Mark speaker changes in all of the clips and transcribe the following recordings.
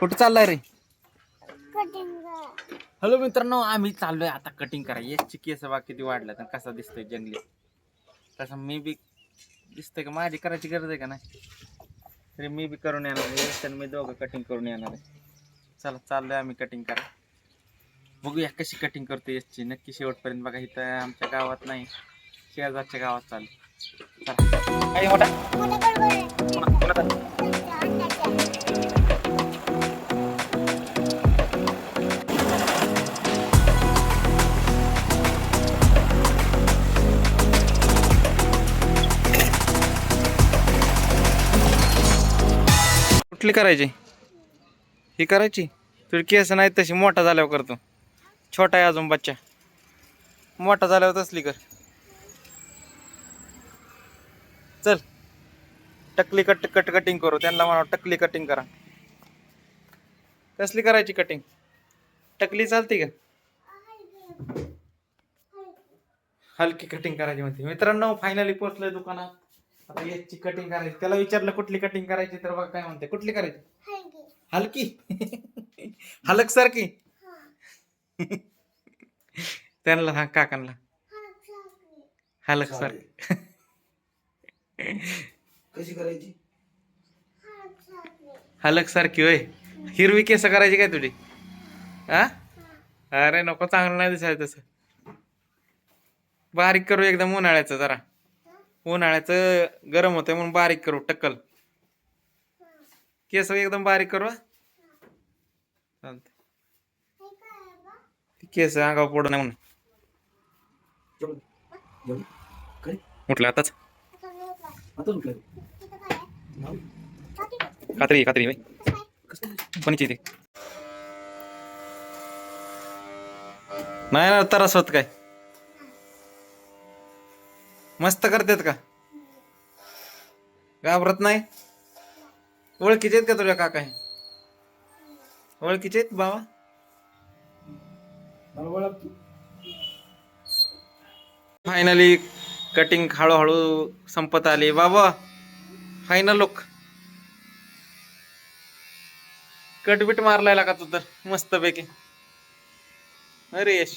Speaker 1: कुठं चाललाय रे? हॅलो मित्रांनो आम्ही चाललोय आता कटिंग करा याची केस बा किती वाढल्यात आणि कसा दिसतोय जंगली? तसं मी बी दिसतोय का? माझी करायची गरज आहे का नाही? तरी मी बी करून येणार आहे. आणि मी दोघं कटिंग करून येणार आहे. चला चाललोय आम्ही कटिंग करा बघूया कशी कटिंग करतो याची नक्की शेवटपर्यंत बघा इथं आमच्या गावात नाही शेजारच्या गावात चालू चला. काही मोठा. कुठली करायची? ही करायची? तुझी केस नाही तशी मोठा झाल्यावर करतो. छोटा आहे अजून बच्चा. मोठा झाल्यावर तसली कर. चल. टकली कट कट कटिंग करू. त्यांना म्हणा टकली कटिंग करा. कसली करायची कटिंग टकली चालते का? हलकी कटिंग करायची म्हणते. मित्रांनो फायनली पोहोचलोय दुकानात. आता याची कटिंग करायची. त्याला विचारलं कुठली कटिंग करायची? तर बघा काय म्हणते. कुठली करायची? हलकी. हलक? सारखी? त्यांना हा काकांना. हलक सारखी.
Speaker 2: कशी करायची?
Speaker 1: हलक सारखी. होय. हिरवी केस करायची काय तुझी? हा. अरे नको चांगलं नाही दिसायचं तसं. बारीक करू एकदम उन्हाळ्याचं जरा. उन्हाळ्याचं गरम होतंय म्हणून बारीक करू टक्कल. केस एकदम बारीक करू चालते चालतंय. केस अंगावर पडू नाही म्हणून.
Speaker 2: म्हटलं
Speaker 1: उठलं आताच. कात्री कात्री बाई. ते? नाही ना तरस होत काय? मस्त करतात का? घाबरत नाही? ओळखीचे आहेत का तुझ्या काका हे? ओळखीचे आहेत बाबा? फायनली कटिंग हळूहळू संपत आली. बाबा फायनल लुक कटबीट मारलाय का तू तर मस्त पैकी अरे यश.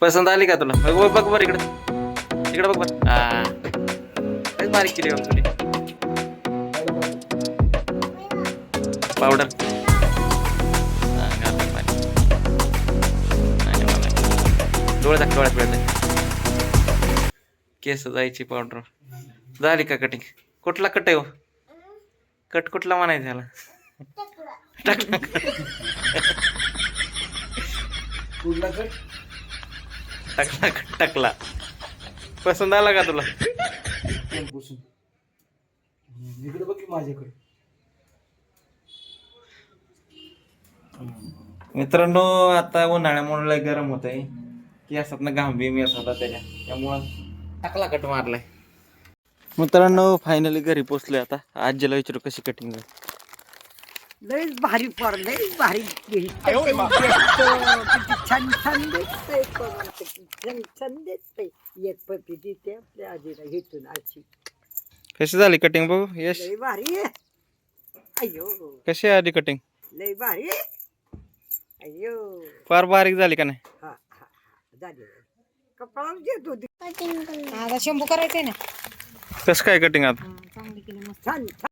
Speaker 1: पसंत आली का तुला? बघ बघ बघ बर इकडे. इकडे बघ बर. हा. लयच बारीक केली बघ तुझी पावडर. डोळे दाख डोळ्यात केस जायची पावडर. झाली का कटिंग कुठला कट आहे हो? कट कुठला म्हणायचं ह्याला? टाकला
Speaker 2: कुठला कट
Speaker 1: टाकला कट टाकला. पसंत आला का तुला?
Speaker 2: इकडे बघ माझ्याकडे.
Speaker 1: मित्रांनो आता उन्हाळ्यामुळे लय गरम होत आहे की असतात ना घाम बिम येत होता त्याच्या. त्यामुळं टाकला कट मारलाय. मित्रांनो फायनली घरी पोचलोय आता. आजीला विचारू कशी कटिंग
Speaker 3: लयच भारी पड लयच भारी किती छान छान दिसतंय किती छान छान दिसतंय. एक पती देते आपल्या आजीला घेतून आजी.
Speaker 1: कशी झाली कटिंग बघू? यश?
Speaker 3: लय भारी. आहे अयो
Speaker 1: कशी आली कटिंग
Speaker 3: लय भारी. आहे अयो
Speaker 1: फार बारीक झाली का नाही?
Speaker 3: हा हा हा. झाली. कपडा घेत होती.
Speaker 4: आता शंभू करायचंय ना.
Speaker 1: कसं काय कटिंग आता?
Speaker 4: चांगली केली मस्त
Speaker 3: छान छान.